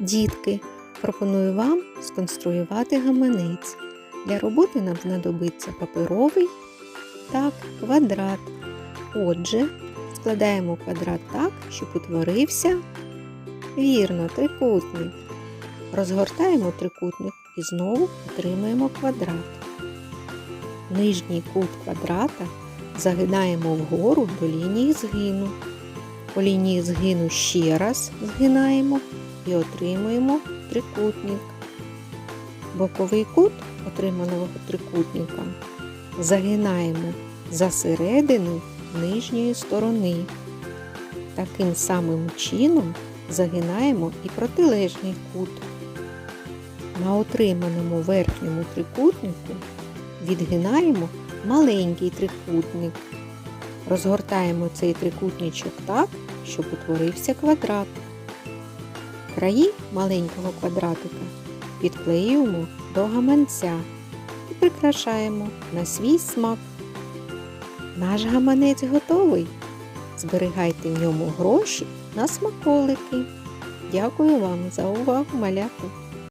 Дітки, пропоную вам сконструювати гаманець. Для роботи нам знадобиться паперовий так, квадрат. Отже, складаємо квадрат так, щоб утворився вірно трикутник. Розгортаємо трикутник і знову отримаємо квадрат. Нижній кут квадрата загинаємо вгору до лінії згину. По лінії згину ще раз згинаємо і отримуємо трикутник. Боковий кут отриманого трикутника загинаємо за середину нижньої сторони. Таким самим чином загинаємо і протилежний кут. На отриманому верхньому трикутнику відгинаємо маленький трикутник. Розгортаємо цей трикутничок так, щоб утворився квадрат. Краї маленького квадратика підклеюємо до гаманця і прикрашаємо на свій смак. Наш гаманець готовий. Зберігайте в ньому гроші на смаколики. Дякую вам за увагу, малята!